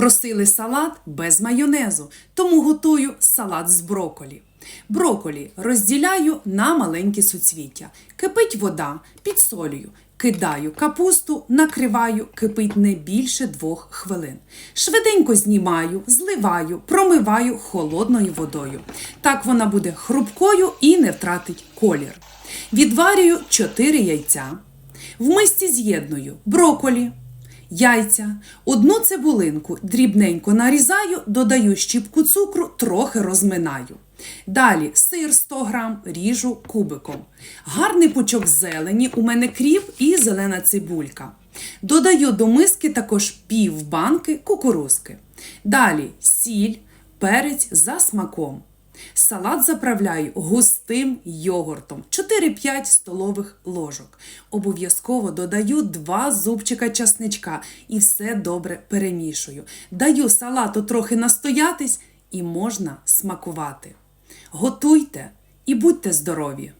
Просили салат без майонезу, тому готую салат з броколі. Броколі розділяю на маленькі суцвіття. Кипить вода, підсолюю, кидаю капусту, накриваю, кипить не більше двох хвилин. Швиденько знімаю, зливаю, промиваю холодною водою. Так вона буде хрупкою і не втратить колір. Відварюю 4 яйця. В мисці з'єдную броколі, яйця, одну цибулинку дрібненько нарізаю, додаю щіпку цукру, трохи розминаю. Далі сир 100 грам ріжу кубиком. Гарний пучок зелені, у мене кріп і зелена цибулька. Додаю до миски також пів банки кукурузки. Далі сіль, перець за смаком. Салат заправляю густим йогуртом 4-5 столових ложок. Обов'язково додаю 2 зубчика часничка і все добре перемішую. Даю салату трохи настоятись і можна смакувати. Готуйте і будьте здорові!